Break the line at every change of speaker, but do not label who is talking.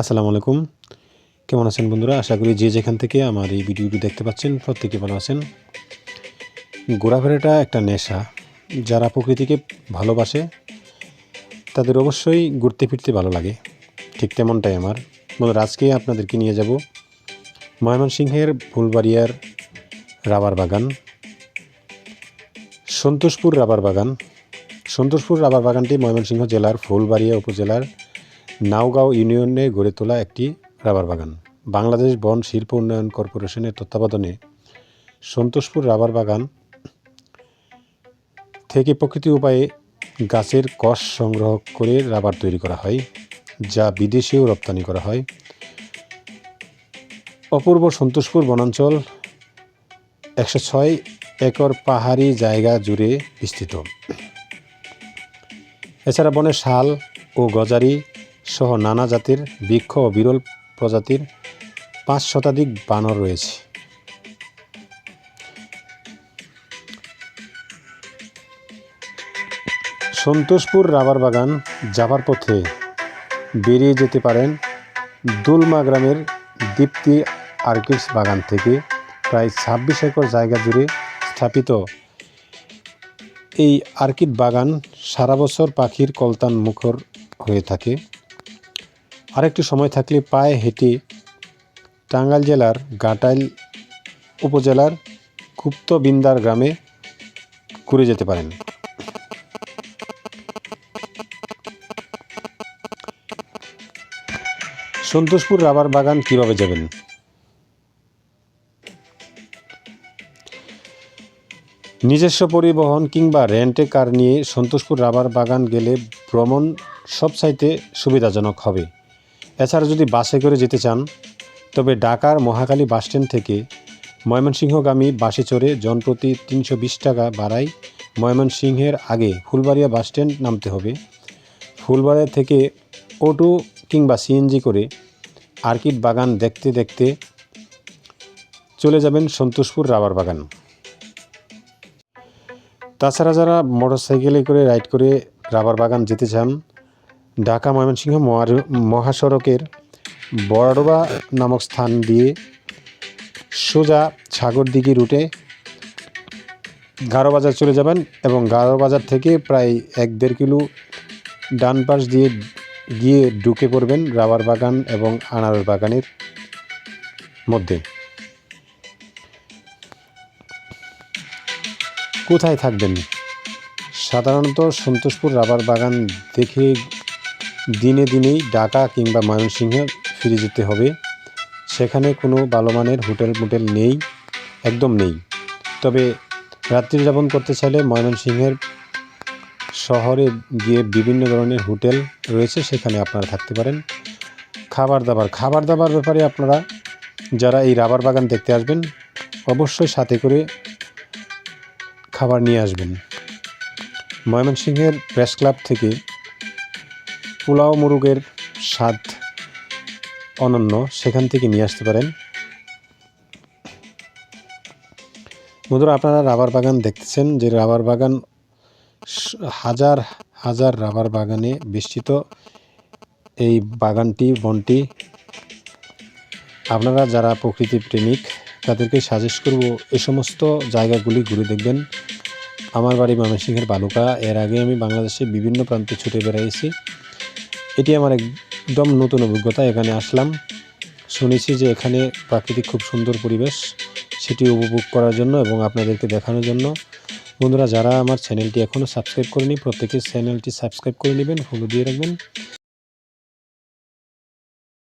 আসসালামু আলাইকুম। কেমন আছেন বন্ধুরা? আশা করি যে যেখান থেকে আমার এই ভিডিওটি দেখতে পাচ্ছেন, প্রত্যেকে ভালো আছেন। ঘোরাফেরাটা একটা নেশা। যারা প্রকৃতিকে ভালোবাসে, তাদের অবশ্যই ঘুরতে ফিরতে ভালো লাগে। ঠিক তেমনটাই আমার। বন্ধুরা, আজকে আপনাদেরকে নিয়ে যাব ময়মনসিংহের ফুলবাড়িয়ার রাবার বাগান। সন্তোষপুর রাবার বাগান। সন্তোষপুর রাবার বাগানটি ময়মনসিংহ জেলার ফুলবাড়িয়া উপজেলার নাওগাঁও ইউনিয়নে গড়ে তোলা একটি রাবার বাগান। বাংলাদেশ বন শিল্প উন্নয়ন কর্পোরেশনের তত্ত্বাবধানে সন্তোষপুর রাবার বাগান থেকে প্রকৃতি উপায়ে গাছের কষ সংগ্রহ করে রাবার তৈরি করা হয়, যা বিদেশেও রপ্তানি করা হয়। অপূর্ব সন্তোষপুর বনাঞ্চল একশো ছয় একর পাহাড়ি জায়গা জুড়ে বিস্তৃত। এছাড়া বনে শাল ও গজারি সহ নানা জাতের বৃক্ষ ও বিরল প্রজাতির পাঁচ শতাধিক বানর রয়েছে। সন্তোষপুর রাবার বাগান যাবার পথে বেরিয়ে যেতে পারেন দুলমা গ্রামের দীপ্তি আর্কিডস বাগান থেকে। প্রায় ছাব্বিশ একর জায়গা জুড়ে স্থাপিত এই আর্কিড বাগান সারা বছর পাখির কলতান মুখর হয়ে থাকে। আরেকটু সময় থাকলে পায়ে হেঁটে টাঙ্গাইল জেলার গাটাইল উপজেলার গুপ্তবিন্দার গ্রামে ঘুরে যেতে পারেন। সন্তোষপুর রাবার বাগান কীভাবে যাবেন? নিজস্ব পরিবহন কিংবা রেন্টে কার নিয়ে সন্তোষপুর রাবার বাগান গেলে ভ্রমণ সবচাইতে সুবিধাজনক হবে। এছাড়া যদি বাসে করে যেতে চান, তবে ঢাকার মহাখালী বাসস্ট্যান্ড থেকে ময়মনসিংহগামী বাসে চড়ে জনপ্রতি তিনশো বিশ টাকা বাড়ায় ময়মনসিংহের আগে ফুলবাড়িয়া বাসস্ট্যান্ড নামতে হবে। ফুলবাড়িয়া থেকে অটো কিংবা সিএনজি করে আর্কিড বাগান দেখতে দেখতে চলে যাবেন সন্তোষপুর রাবার বাগান। তাছাড়া যারা মোটর সাইকেলে করে রাইড করে রাবার বাগান যেতে চান ঢাকা ময়মনসিংহ মহাসড়কের বড়ডোবা নামক স্থান দিয়ে সোজা সাগরদিঘি রুটে গারো বাজার চলে যাবেন এবং গারো বাজার থেকে প্রায় এক দেড় কিলো ডান পাশ দিয়ে গিয়ে ঢুকে পড়বেন রাবার বাগান এবং আনারস বাগানের মধ্যে। কোথায় থাকবেন? সাধারণত সন্তোষপুর রাবার বাগান দেখে দিনে দিনেই ঢাকা কিংবা ময়মনসিংহে ফিরে যেতে হবে। সেখানে কোনো ভালো মানের হোটেল মোটেল নেই, একদম নেই। তবে রাত্রি যাপন করতে চাইলে ময়মনসিংহের শহরে গিয়ে বিভিন্ন ধরনের হোটেল রয়েছে, সেখানে আপনারা থাকতে পারেন। খাবার দাবার খাবার দাবার ব্যাপারে আপনারা যারা এই রাবার বাগান দেখতে আসবেন, অবশ্যই সাথে করে খাবার নিয়ে আসবেন। ময়মনসিংহের প্রেস ক্লাব থেকে পোলাও মুরগের স্বাদ অনন্য, সেখান থেকে নিয়ে আসতে পারেন। বন্ধুরা, আপনারা রাবার বাগান দেখতেছেন, যে রাবার বাগান হাজার হাজার রাবার বাগানে বেষ্টিত এই বাগানটি, বনটি। আপনারা যারা প্রকৃতি প্রেমিক, তাদেরকে সাজেস্ট করব, এ সমস্ত জায়গাগুলি ঘুরে দেখবেন। আমার বাড়ি ময়মনসিংহের বালুকা। এর আগে আমি বাংলাদেশে বিভিন্ন প্রান্তে ছুটে বেড়াইছি। এটি আমার একদম নতুন অভিজ্ঞতা। এখানে আসলাম, শুনেছি যে এখানে প্রাকৃতিক খুব সুন্দর পরিবেশ, সেটি উপভোগ করার জন্য এবং আপনাদেরকে দেখানোর জন্য। বন্ধুরা, যারা আমার চ্যানেলটি এখনও সাবস্ক্রাইব করেনি প্রত্যেকে চ্যানেলটি সাবস্ক্রাইব করে নেবেন ফলো দিয়ে রাখবেন।